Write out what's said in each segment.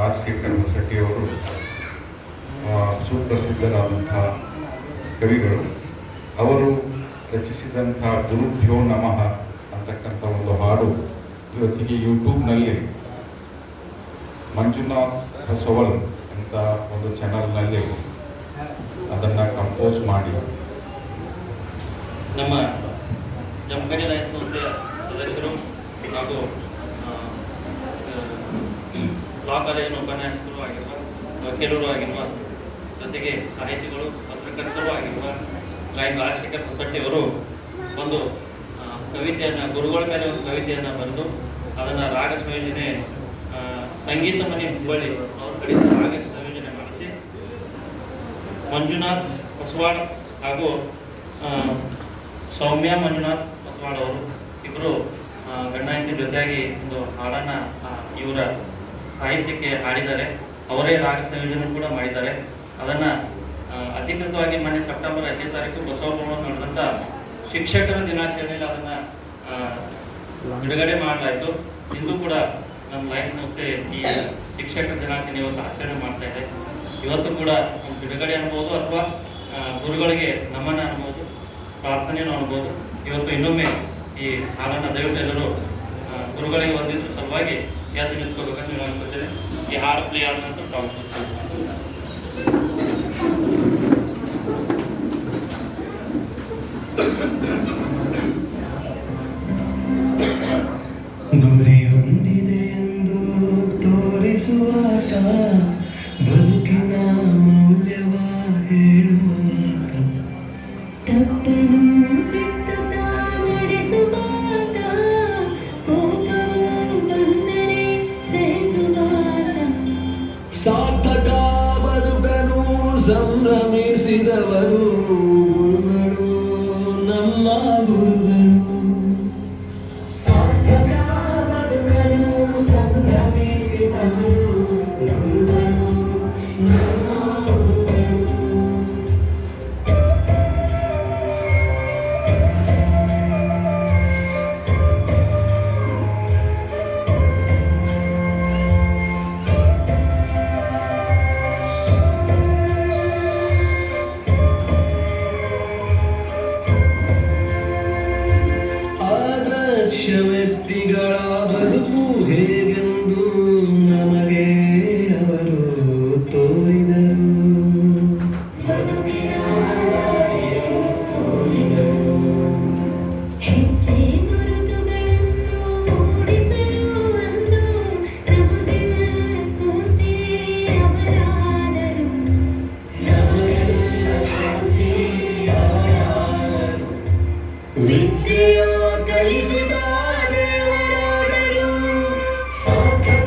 ರಾಜಶೇಖರ್ ಹೊಸಟ್ಟಿಯವರು ಆ, ಸುಪ್ರಸಿದ್ಧರಾದಂಥ ಕವಿಗಳು. ಅವರು ರಚಿಸಿದಂತಹ ಗುರುಭ್ಯೋ ನಮಃ ಅಂತಕ್ಕಂಥ ಒಂದು ಹಾಡು ಇವತ್ತಿಗೆ ಯೂಟ್ಯೂಬ್ನಲ್ಲಿ ಮಂಜುನಾಥ್ ಹಸವಲ್ ಅಂತ ಒಂದು ಚಾನಲ್ನಲ್ಲಿ ಅದನ್ನು ಕಂಪೋಸ್ ಮಾಡಿ. ನಮ್ಮ ನಮ್ಮ ಸಂಸ್ಥೆಯ ಸದಸ್ಯರು ಹಾಗೂ ಲಾ ಕಾಲೇಜಿನ ಉಪನ್ಯಾಸಕರು ಆಗಿರುವ ವಕೀಲರು ಆಗಿರುವ ಜೊತೆಗೆ ಸಾಹಿತಿಗಳು, ಪತ್ರಕರ್ತರು ಆಗಿರುವ ಗಾಯಕ ರಾಜಶೇಖರ್ ಹೊಸಟ್ಟಿಯವರು ಒಂದು ಕವಿತೆಯನ್ನು, ಗುರುಗಳ ಮೇಲೆ ಒಂದು ಕವಿತೆಯನ್ನು ಬರೆದು ಅದನ್ನು ರಾಗ ಸಂಯೋಜನೆ ಸಂಗೀತ ಮನೆ ಹುಬ್ಬಳ್ಳಿ ಅವ್ರ ಕಡೆಯಿಂದ ರಾಗ ಸಂಯೋಜನೆ ಮಾಡಿಸಿ ಮಂಜುನಾಥ್ ಹೊಸವಾಡ್ ಹಾಗೂ ಸೌಮ್ಯ ಮಂಜುನಾಥ್ ಹೊಸವಾಡ್ ಅವರು ಇಬ್ಬರು ಗಂಡ ಹೆಂಡತಿ ಜೊತೆಯಾಗಿ ಒಂದು ಹಾಡನ್ನು ಇವರ ಸಾಹಿತ್ಯಕ್ಕೆ ಹಾಡಿದ್ದಾರೆ. ಅವರೇ ರಾಗ ಸಂಯೋಜನೆ ಕೂಡ ಮಾಡಿದ್ದಾರೆ. ಅದನ್ನು ಅಧಿಕೃತವಾಗಿ ಮೊನ್ನೆ ಸೆಪ್ಟೆಂಬರ್ ಐದನೇ ತಾರೀಕು ಬಸವಭವನ ನಡೆದಂಥ ಶಿಕ್ಷಕರ ದಿನಾಚರಣೆಯಲ್ಲಿ ಅದನ್ನು ಬಿಡುಗಡೆ ಮಾಡಲಾಯಿತು. ಇಂದು ಕೂಡ ನಮ್ಮ ಲೈನ್ ಸಂಸ್ಥೆ ಈ ಶಿಕ್ಷಕರ ದಿನಾಚರಣೆ ಇವತ್ತು ಆಚರಣೆ ಮಾಡ್ತಾ ಇದೆ. ಇವತ್ತು ಕೂಡ ಬಿಡುಗಡೆ ಅನ್ಬೋದು ಅಥವಾ ಗುರುಗಳಿಗೆ ನಮನ ಅನ್ಬೋದು, ಪ್ರಾರ್ಥನೆಯನ್ನು ಅನ್ಬೋದು. ಇವತ್ತು ಇನ್ನೊಮ್ಮೆ ಈ ಹಾಡನ್ನು ದಯವಿಟ್ಟು ಎಲ್ಲರೂ ಗುರುಗಳಿಗೆ ವಂದಿಸುವ ಸಲುವಾಗಿ ಎದ್ದು ನಿಂತ್ಕೋಬೇಕಂತ ವಿನಂತಿಸ್ತೇನೆ ಈ ಹಾಡು ಪ್ಲೇ ಆದ ನಂತರ ತಾವು ಸಾರ್ಥಕ ಬದುಕನು ಸಂಭ್ರಮಿಸಿದವರು ಗುರುಗಳು ನಮ್ಮ ಗುರುಗಳು. ಸಾರ್ಥಕ ಬದುಕನು ಸಂಭ್ರಮಿಸಿದವರು ಗುರುಗಳು ಆದರ್ಶ ವ್ಯಕ್ತಿಗಳ ಬದುಕು ಹೇಗೆಂದು ನಮಗೆ ಅವರು ತೋರಿದರು. ಬದುಕಿನ ಸಾರ್ಥಕ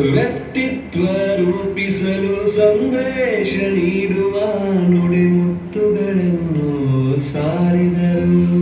ವ್ಯಕ್ತಿತ್ವ ರೂಪಿಸಲು ಸಂದೇಶ ನೀಡುವ ನುಡಿಮುತ್ತುಗಳನ್ನು ಸಾರಿದರು.